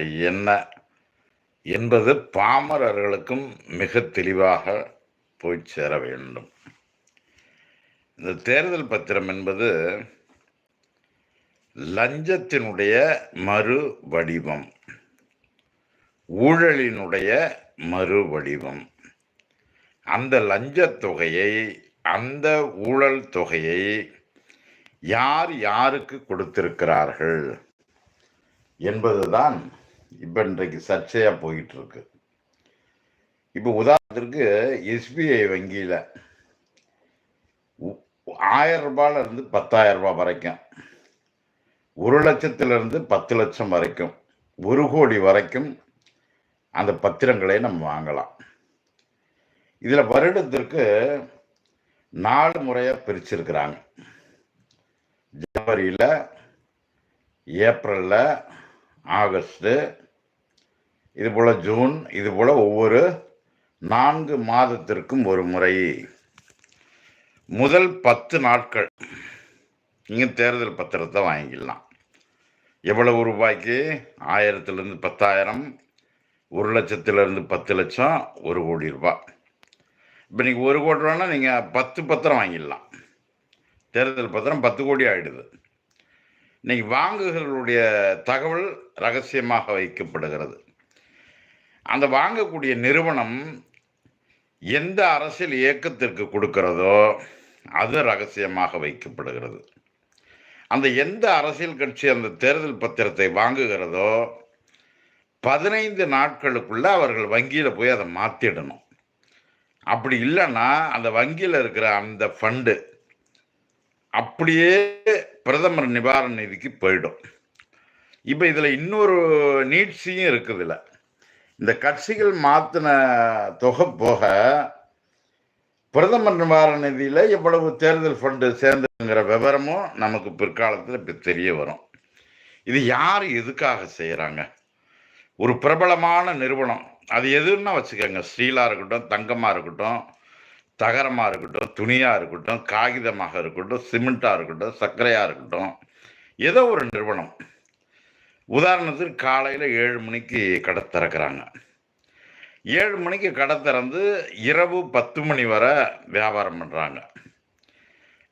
என்ன என்பது பாமரர்களுக்கும் மிக தெளிவாக போய் சேர வேண்டும். இந்த தேர்தல் பத்திரம் என்பது லஞ்சத்தினுடைய மறு வடிவம் ஊழலினுடைய மறு வடிவம். அந்த லஞ்சத் தொகையை அந்த ஊழல் தொகையை யார் யாருக்கு கொடுத்திருக்கிறார்கள் என்பதுதான் இப்போ இன்றைக்கு சர்ச்சையாக போயிட்டு இருக்கு இப்போ உதாரணத்திற்கு எஸ்பிஐ வங்கியில் ஆயிரம் ரூபாயிலிருந்து பத்தாயிரம் ரூபாய் வரைக்கும். ஒரு லட்சத்திலிருந்து பத்து லட்சம் வரைக்கும். ஒரு கோடி வரைக்கும் அந்த பத்திரங்களை நம்ம வாங்கலாம். இதில் வருடத்திற்கு நாலு முறையாக பிரிச்சிருக்கிறாங்க. ஜனவரியில் ஏப்ரலில் ஆகஸ்ட்டு இதுபோல் ஜூன் இது போல் ஒவ்வொரு நான்கு மாதத்திற்கும் ஒரு முறை. முதல் பத்து நாட்கள். நீங்கள் தேர்தல் பத்திரத்தை வாங்கிக்கலாம். எவ்வளவு ரூபாய்க்கு? ஆயிரத்துலேருந்து பத்தாயிரம். ஒரு லட்சத்துலேருந்து பத்து லட்சம் ஒரு கோடி ரூபாய். இப்போ நீங்கள் ஒரு கோடி ரூபான்னா நீங்கள் பத்து பத்திரம் வாங்கிடலாம். தேர்தல் பத்திரம் பத்து கோடி ஆகிடுது இன்றைக்கி வாங்குகளுடைய தகவல் ரகசியமாக வைக்கப்படுகிறது. அந்த வாங்கக்கூடிய நிறுவனம் எந்த அரசியல் இயக்கத்திற்கு கொடுக்கிறதோ அது ரகசியமாக வைக்கப்படுகிறது. அந்த எந்த அரசியல் கட்சி அந்த தேர்தல் பத்திரத்தை வாங்குகிறதோ பதினைந்து நாட்களுக்குள்ளே அவர்கள் வங்கியில் போய் அதை மாற்றிடணும் அப்படி இல்லைன்னா அந்த வங்கியில் இருக்கிற அந்த ஃபண்டு அப்படியே பிரதமர் நிவாரண நிதிக்கு போயிடும். இப்போ இதில் இன்னொரு நீட்சியும் இருக்குதுல்ல இந்த கட்சிகள் மாற்றின தொகை போக பிரதமர் நிவாரண நிதியில் எவ்வளவு தேர்தல் ஃபண்டு சேர்ந்துங்கிற விவரமும் நமக்கு பிற்காலத்தில் இப்போ தெரிய வரும். இது யார் எதுக்காக செய்கிறாங்க ஒரு பிரபலமான நிறுவனம். அது எதுன்னா வச்சுக்கோங்க. ஸ்டீலாக இருக்கட்டும் தங்கமாக இருக்கட்டும் தகரமாக இருக்கட்டும் துணியாக இருக்கட்டும் காகிதமாக இருக்கட்டும் சிமெண்ட்டாக இருக்கட்டும் சர்க்கரையாக இருக்கட்டும். ஏதோ ஒரு நிறுவனம். உதாரணத்துக்கு காலையில் ஏழு மணிக்கு கடை திறக்கிறாங்க. ஏழு மணிக்கு கடை திறந்து இரவு பத்து மணி வரை வியாபாரம் பண்ணுறாங்க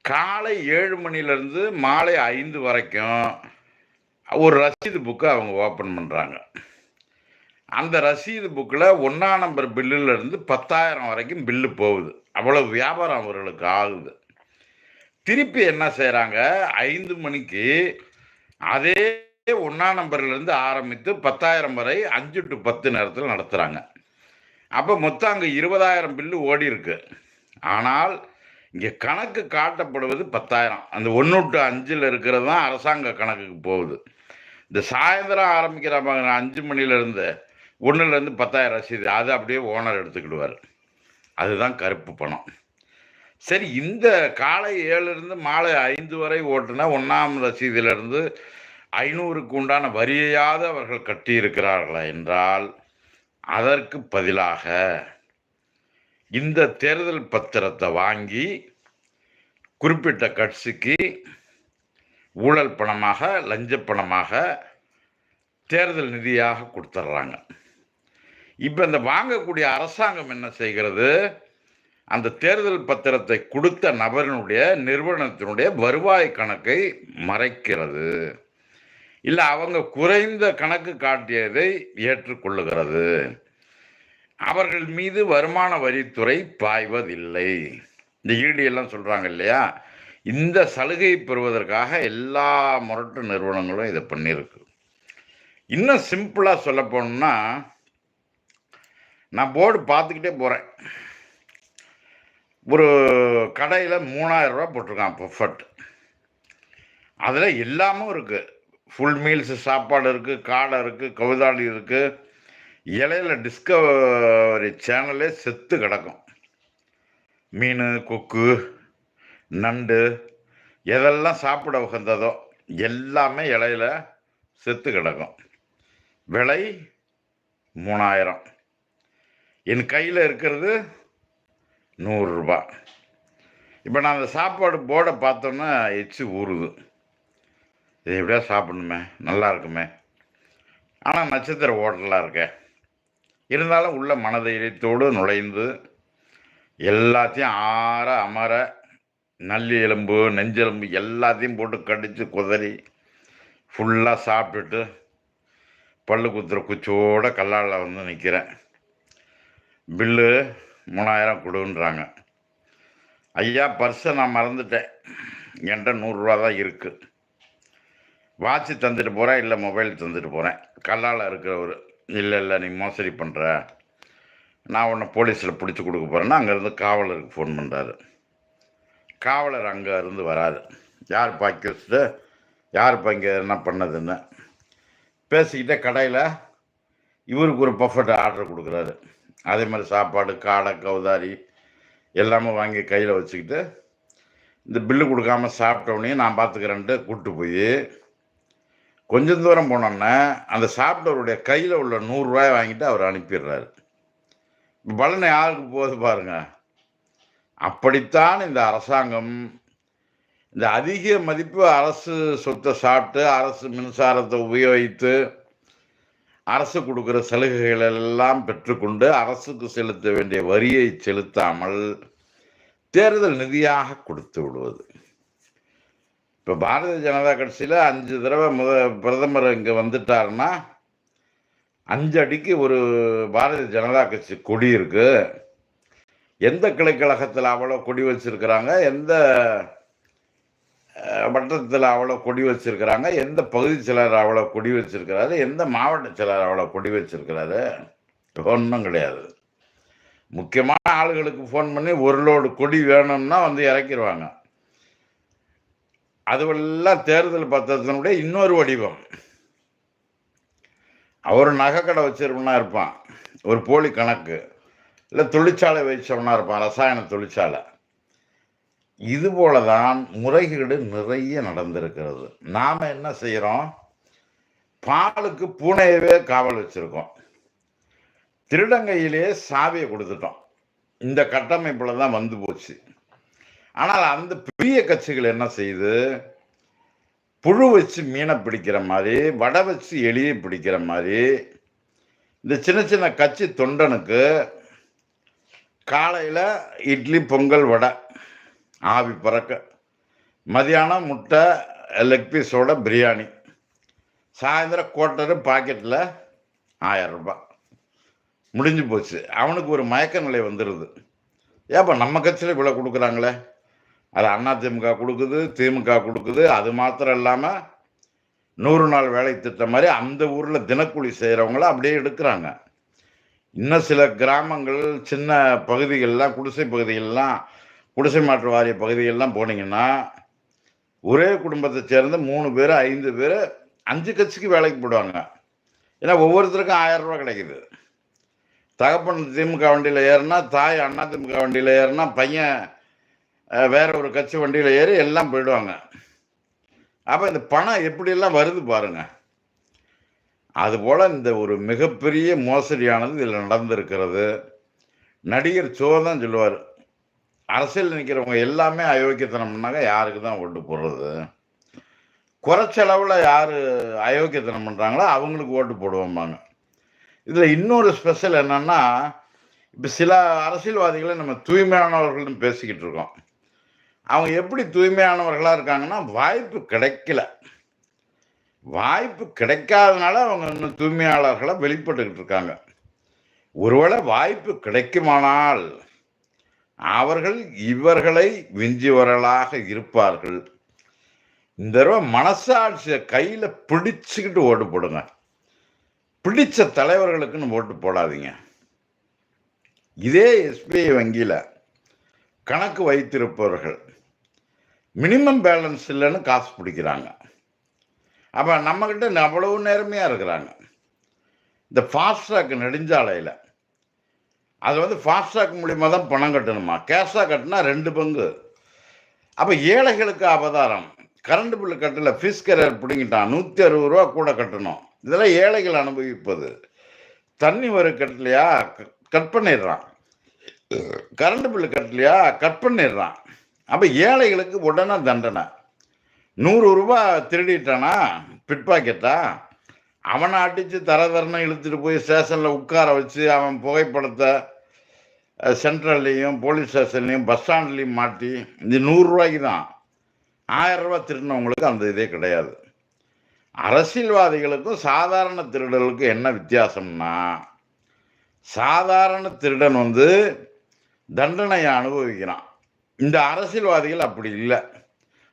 காலை ஏழு மணிலேருந்து மாலை ஐந்து வரைக்கும் ஒரு ரசீது புக்கை அவங்க ஓப்பன் பண்ணுறாங்க அந்த ரசீது புக்கில் ஒன்றா நம்பர் பில்லுலேருந்து பத்தாயிரம் வரைக்கும் பில்லு போகுது. அவ்வளோ வியாபாரம் அவர்களுக்கு ஆகுது. திருப்பி என்ன செய்கிறாங்க ஐந்து மணிக்கு அதே ஒன்றாம் நம்பர்லேருந்து ஆரம்பித்து பத்தாயிரம் வரை அஞ்சு டு பத்து நேரத்தில் நடத்துகிறாங்க அப்போ மொத்தம் அங்கே இருபதாயிரம் பில்லு ஓடி இருக்கு. ஆனால் இங்கே கணக்கு காட்டப்படுவது பத்தாயிரம். அந்த ஒன்று டு அஞ்சில் இருக்கிறது தான் அரசாங்க கணக்குக்கு போகுது. இந்த சாயந்தரம் ஆரம்பிக்கிறாங்க அஞ்சு மணிலேருந்து ஒன்றுலேருந்து பத்தாயிரம் ரசீது அது அப்படியே ஓனர் எடுத்துக்கிடுவார். அதுதான் கருப்பு பணம். சரி இந்த காலை ஏழுலேருந்து மாலை ஐந்து வரை ஓட்டுனா ஒன்றாம் ரசீதிலிருந்து ஐநூறுக்கு உண்டான வரியையாவது அவர்கள் கட்டியிருக்கிறார்களா என்றால் அதற்கு பதிலாக இந்த தேர்தல் பத்திரத்தை வாங்கி குறிப்பிட்ட கட்சிக்கு ஊழல் பணமாக லஞ்ச பணமாக தேர்தல் நிதியாக கொடுத்துட்றாங்க இப்போ இந்த வாங்கக்கூடிய அரசாங்கம் என்ன செய்கிறது? அந்த தேர்தல் பத்திரத்தை கொடுத்த நபரினுடைய நிறுவனத்தினுடைய வருவாய் கணக்கை மறைக்கிறது. இல்லை அவங்க குறைந்த கணக்கு காட்டியதை ஏற்றுக்கொள்ளுகிறது. அவர்கள் மீது வருமான வரித்துறை பாய்வதில்லை. இந்த ஈடி எல்லாம் சொல்கிறாங்க இல்லையா? இந்த சலுகை பெறுவதற்காக எல்லா முரட்டு நிறுவனங்களும் இதை பண்ணியிருக்கு. இன்னும் சிம்பிளாக சொல்ல போனோம்னா நான் போர்டு பார்த்துக்கிட்டே போகிறேன் ஒரு கடையில் மூணாயிரம் ரூபா போட்டிருக்கான் பர்ஃபெக்ட் அதில் எல்லாமும் இருக்குது ஃபுல் மீல்ஸ் சாப்பாடு இருக்குது காடை இருக்குது கவுதாளி இருக்குது இலையில டிஸ்கவரி சேனலே செத்து கிடக்கும். மீன் கொக்கு நண்டு எதெல்லாம் சாப்பிட உகந்ததோ எல்லாமே இலையில செத்து கிடக்கும். விலை மூணாயிரம். என் கையில் இருக்கிறது நூறுரூபா இப்போ நான் அந்த சாப்பாடு போர்டை பார்த்தோன்னா எச்சு ஊறுது. இது எப்படியா சாப்பிடணுமே? நல்லா இருக்குமே. ஆனால் நட்சத்திர ஹோட்டலாக இருக்க. இருந்தாலும் உள்ள மனதைரியத்தோடு நுழைந்து எல்லாத்தையும் ஆற அமர நல்லி எலும்பு நெஞ்செலும்பு எல்லாத்தையும் போட்டு கடித்து குதறி ஃபுல்லாக சாப்பிட்டுட்டு பல்லு குத்துற குச்சியோட கல்லால் வந்து நிற்கிறேன் பில்லு மூணாயிரம் கொடுன்றாங்க. ஐயா பர்ஸை நான் மறந்துட்டேன். என்கிட்ட நூறுரூவா தான் இருக்குது வாட்ச் தந்துட்டு போகிறேன் இல்லை மொபைல் தந்துட்டு போகிறேன் கல்லால் இருக்கிறவர் இல்லை இல்லை நீ மோசடி பண்ணுற நான் உன்னை போலீஸில் பிடிச்சி கொடுக்க போகிறேன்னா அங்கேருந்து காவலருக்கு ஃபோன் பண்ணுறாரு காவலர் அங்கே இருந்து வராரு. யார் பாக்கி வச்சுட்டு யார் இங்கே என்ன பண்ணதுன்னு. பேசிக்கிட்டே கடையில் இவருக்கு ஒரு பஃபட் ஆர்டர் கொடுக்குறாரு. அதே மாதிரி சாப்பாடு காடை கவுதாரி எல்லாமே வாங்கி கையில் வச்சுக்கிட்டு இந்த பில்லு கொடுக்காம சாப்பிட்டவனையே நான் பார்த்துக்கிறேன்ட்டு கூப்பிட்டு போய் கொஞ்சம் தூரம் போனோன்னே அந்த சாப்பிட்டவருடைய கையில் உள்ள நூறுரூவாய் வாங்கிட்டு அவர் அனுப்பிடுறாரு. பலனை யாருக்கு போகுது பாருங்க. அப்படித்தான் இந்த அரசாங்கம் இந்த அதிக மதிப்பு அரசு சொத்தை சாப்பிட்டு அரசு மின்சாரத்தை உபயோகித்து அரசு கொடுக்குற சலுகைகள் எல்லாம் பெற்றுக்கொண்டு அரசுக்கு செலுத்த வேண்டிய வரியை செலுத்தாமல் தேர்தல் நிதியாக கொடுத்து விடுவது. இப்போ பாரதிய ஜனதா கட்சியில் அஞ்சு தடவை முத பிரதமர் இங்கே வந்துட்டாருன்னா அஞ்சு அடிக்கு ஒரு பாரதிய ஜனதா கட்சி கொடி இருக்கு. எந்த கிளைக்கழகத்தில் அவ்வளோ கொடி வச்சுருக்கிறாங்க? எந்த வட்டத்தில் அவ்வளோ கொடி வச்சுருக்கிறாங்க? எந்த பகுதி செயலர் அவ்வளோ கொடி வச்சுருக்கிறாரு? எந்த மாவட்ட செயலர் அவ்வளோ கொடி வச்சுருக்கிறாரு? ஒன்றும் கிடையாது. முக்கியமான ஆளுகளுக்கு ஃபோன் பண்ணி ஒரு லோடு கொடி வேணும்னா வந்து இறக்கிடுவாங்க அதுவெல்லாம் தேர்தல் பத்திரத்தினுடைய இன்னொரு வடிவம். அவர் நகைக்கடை வச்சிருப்பனா இருப்பான். ஒரு போலி கணக்கு. இல்லை தொழிற்சாலை வச்சவனா இருப்பான். ரசாயன தொழிற்சாலை. இது போல தான் முறைகேடு நிறைய நடந்திருக்கிறது. நாம் என்ன செய்கிறோம் பாலுக்கு பூனையவே காவல் வச்சுருக்கோம். திருடங்கையிலே சாவியை கொடுத்துட்டோம். இந்த கட்டமைப்பில் தான் வந்து போச்சு. ஆனால் அந்த பெரிய கட்சிகள் என்ன செய்யுது புழு வச்சு மீனை பிடிக்கிற மாதிரி வடை வச்சு எலியை பிடிக்கிற மாதிரி இந்த சின்ன சின்ன கட்சி தொண்டனுக்கு காலையில் இட்லி பொங்கல் வடை ஆவி பறக்க மதியானம் முட்டை லெக் பீஸோட பிரியாணி சாயந்தரம் கோட்டரு பாக்கெட்டில் ஆயரூபா முடிஞ்சு போச்சு. அவனுக்கு ஒரு மயக்க நிலை வந்துடுது ஏப்பா நம்ம கட்சியில் இவ்வளோ கொடுக்குறாங்களே? அது அண்ணா திமுக கொடுக்குது திமுக கொடுக்குது. அது மாத்திரம் இல்லாமல் நூறு நாள் வேலை திட்டம் மாதிரி அந்த ஊரில் தினக்கூலி செய்கிறவங்கள அப்படியே எடுக்கிறாங்க. இன்னும் சில கிராமங்கள் சின்ன பகுதிகள்லாம் குடிசை பகுதிகள்லாம் குடிசை மாற்று வாரிய பகுதிகள்லாம் போனீங்கன்னா ஒரே குடும்பத்தை சேர்ந்து மூணு பேர் ஐந்து பேர் அஞ்சு கட்சிக்கு வேலைக்கு போடுவாங்க. ஏன்னா ஒவ்வொருத்தருக்கும் ஆயிரம் ரூபா கிடைக்குது. தகப்பன் திமுக வண்டியில் ஏறினா தாய் அண்ணா திமுக வண்டியில் ஏறினா பையன் வேற ஒரு கட்சி வண்டியில் ஏறி எல்லாம் போயிடுவாங்க. அப்போ இந்த பணம் எப்படியெல்லாம் வருது பாருங்க. அதுபோல் இந்த ஒரு மிகப்பெரிய மோசடியானது இதில் நடந்திருக்கிறது. நடிகர் சோ தான் சொல்லுவார். அரசியல் நிற்கிறவங்க எல்லாமே அயோக்கியத்தனம்னாக்க யாருக்கு தான் ஓட்டு போடுறது? குறைச்சளவில் யார் அயோக்கியத்தனம் பண்ணுறாங்களோ அவங்களுக்கு ஓட்டு போடுவோம்பாங்க. இதில் இன்னொரு ஸ்பெஷல் என்னென்னா இப்போ சில அரசியல்வாதிகளை நம்ம தூய்மையானவர்கள்னு பேசிக்கிட்டு இருக்கோம். அவங்க எப்படி தூய்மையானவர்களாக இருக்காங்கன்னா வாய்ப்பு கிடைக்கல. வாய்ப்பு கிடைக்காதனால அவங்க இன்னும் தூய்மையாளர்களாக வெளிப்பட்டுக்கிட்டு இருக்காங்க. ஒருவேளை வாய்ப்பு கிடைக்குமானால் அவர்கள் இவர்களை விஞ்சியவர்களாக இருப்பார்கள். இந்த தடவை மனசாட்சியை கையில் பிடிச்சுக்கிட்டு ஓட்டு போடுங்க. பிடிச்ச தலைவர்களுக்குன்னு ஓட்டு போடாதீங்க. இதே எஸ்பிஐ வங்கியில் கணக்கு வைத்திருப்பவர்கள் மினிமம் பேலன்ஸ் இல்லைன்னு காசு பிடிக்கிறாங்க. அப்போ நம்மக்கிட்ட அவ்வளவு நேர்மையாக இருக்கிறாங்க. இந்த ஃபாஸ்ட்ராக் நெடுஞ்சாலையில். அது வந்து ஃபாஸ்ட்ராக் மூலியமாக தான் பணம் கட்டணுமா? கேஷாக கட்டினா ரெண்டு பங்கு. அப்போ ஏழைகளுக்கு அபதாரம் கரண்ட் பில்லு கட்டல ஃபீஸ் கரியர் பிடிங்கிட்டான் நூற்றி அறுபது ரூபா கூட கட்டணும். இதெல்லாம் ஏழைகள் அனுபவிப்பது. தண்ணி வரு கட்டலையா? க- கட் பண்ணிடுறான். கரண்ட் பில்லு கட்டலையா? கட் பண்ணிடுறான். அப்போ ஏழைகளுக்கு உடனே தண்டனை. நூறு ரூபா திருடிட்டானா? பிட் பாக்கெட்டா? அவனை அடித்து தர தரன்னு இழுத்துட்டு போய் ஸ்டேஷனில் உட்கார வச்சு அவன் புகைப்படத்தை சென்ட்ரல்லையும் போலீஸ் ஸ்டேஷன்லையும் பஸ் ஸ்டாண்ட்லேயும் மாட்டி இது நூறுரூவாய்க்கு தான். ஆயிரம் திருடினவங்களுக்கு அந்த இதே கிடையாது. அரசியல்வாதிகளுக்கும் சாதாரண திருடலுக்கும் என்ன வித்தியாசம்னா சாதாரண திருடன் வந்து தண்டனையை அனுபவிக்கிறான். இந்த அரசியல்வாதிகள் அப்படி இல்லை.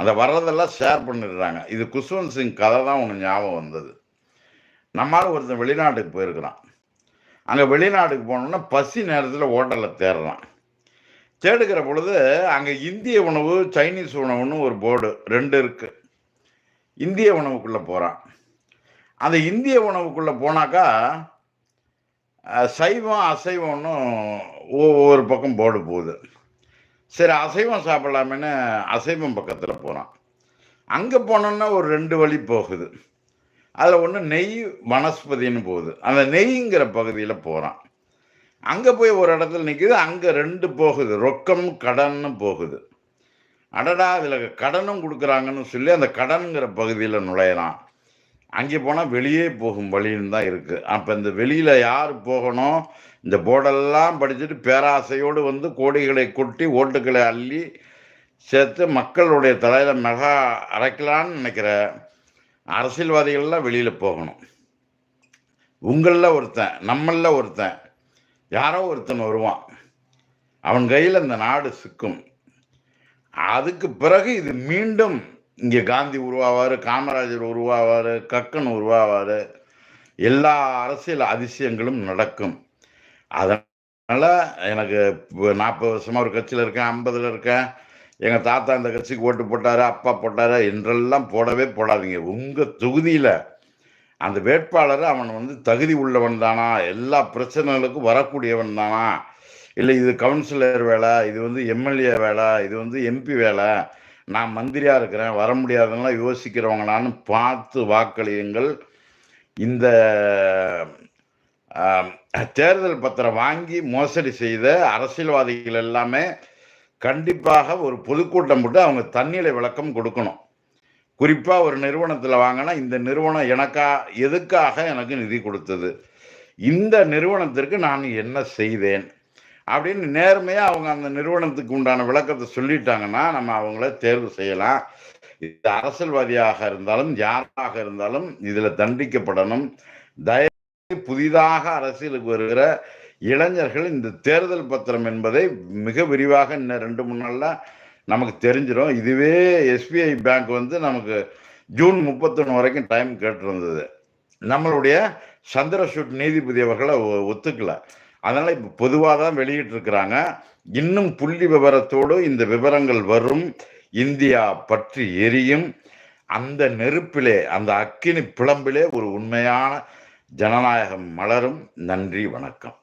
அந்த வர்றதெல்லாம் ஷேர் பண்ணிடுறாங்க. இது குஷ்வந்த் சிங் கதை தான் ஒன்று ஞாபகம் வந்தது. நம்மளால் ஒருத்தன் வெளிநாட்டுக்கு போயிருக்கிறான். அங்கே வெளிநாட்டுக்கு போனோம்னா பசி நேரத்தில் ஹோட்டலில் தேடுறான். தேடுகிற பொழுது அங்கே இந்திய உணவு சைனீஸ் உணவுன்னு ஒரு போர்டு ரெண்டு இருக்குது இந்திய உணவுக்குள்ளே போகிறான் அந்த இந்திய உணவுக்குள்ளே போனாக்கா சைவம் அசைவம்னு ஒவ்வொரு பக்கம் போர்டு போகுது. சரி அசைவம் சாப்பிடலாமேன்னு அசைவம் பக்கத்தில் போகிறான் அங்கே போனோன்னா ஒரு ரெண்டு வழி போகுது. அதில் ஒன்று நெய் வனஸ்பதின்னு போகுது. அந்த நெய்ங்கிற பகுதியில் போகிறான் அங்கே போய் ஒரு இடத்துல நிற்குது அங்கே ரெண்டு போகுது. ரொக்கம் கடன்னு போகுது. அடடா அதில் கடனும் கொடுக்குறாங்கன்னு சொல்லி அந்த கடனுங்கிற பகுதியில் நுழையிறான். அங்கே போனால் வெளியே போகும் வழின்னு தான் இருக்குது அப்போ இந்த வெளியில் யார் போகணும்? இந்த போர்டெல்லாம் படிச்சுட்டு பேராசையோடு வந்து கோடிகளை கொட்டி ஓட்டுகளை அள்ளி சேர்த்து மக்களுடைய தலையில் மெகா அரைக்கலான்னு நினைக்கிற அரசியல்வாதிகள்லாம் வெளியில் போகணும். உங்களில் ஒருத்தன் நம்மளில் ஒருத்தன் யாரோ ஒருத்தன் வருவான். அவன் கையில் அந்த நாடு சிக்கும். அதுக்கு பிறகு இது மீண்டும் இங்கே காந்தி உருவாவார் காமராஜர் உருவாவார் கக்கன் உருவாவார். எல்லா அரசியல் அதிசயங்களும் நடக்கும். அதனால் எனக்கு நாற்பது வருஷமாக ஒரு கட்சியில் இருக்கேன் ஐம்பதில் இருக்கேன். எங்கள் தாத்தா இந்த கட்சிக்கு ஓட்டு போட்டார் அப்பா போட்டார் என்றெல்லாம் போடவே போடாதீங்க. உங்கள் தொகுதியில் அந்த வேட்பாளர் அவன் வந்து தகுதி உள்ளவன் தானா? எல்லா பிரச்சனைகளுக்கும் வரக்கூடியவன் தானா? இல்லை இது கவுன்சிலர் வேலை இது வந்து எம்எல்ஏ வேலை இது வந்து எம்பி வேலை நான் மந்திரியாக இருக்கிறேன் வர முடியாதுன்னெலாம் யோசிக்கிறவங்களான்னு பார்த்து வாக்களியுங்கள். இந்த தேர்தல் பத்திரம் வாங்கி மோசடி செய்த அரசியல்வாதிகள் எல்லாமே கண்டிப்பாக ஒரு பொதுக்கூட்டம் போட்டு அவங்க தண்ணீரை விளக்கம் கொடுக்கணும். குறிப்பாக ஒரு நிறுவனத்தில் வாங்கினா இந்த நிறுவனம் எனக்கா எதுக்காக எனக்கு நிதி கொடுத்தது? இந்த நிறுவனத்திற்கு நான் என்ன செய்தேன்? அப்படின்னு நேர்மையாக அவங்க அந்த நிறுவனத்துக்கு உண்டான விளக்கத்தை சொல்லிட்டாங்கன்னா நம்ம அவங்கள தேர்வு செய்யலாம். இது அரசியல்வாதியாக இருந்தாலும் யாராக இருந்தாலும் இதில் தண்டிக்கப்படணும். தயவு புதிதாக அரசியலுக்கு வருகிற இளைஞர்கள் இந்த தேர்தல் பத்திரம் என்பதை மிக விரிவாக இன்னும் ரெண்டு மூணு நாளில் நமக்கு தெரிஞ்சிடும். இதுவே எஸ்பிஐ பேங்க் வந்து நமக்கு ஜூன் முப்பத்தொன்று வரைக்கும் டைம் கேட்டிருந்தது. நம்மளுடைய சந்திரசூட் நீதிபதி அவர்களை ஒத்துக்கலை. அதனால் இப்போ பொதுவாக தான் வெளியிட்டிருக்கிறாங்க. இன்னும் புள்ளி விவரத்தோடு இந்த விவரங்கள் வரும். இந்தியா பற்றி எரியும். அந்த நெருப்பிலே அந்த அக்கினி பிளம்பிலே ஒரு உண்மையான ஜனநாயகம் மலரும். நன்றி வணக்கம்.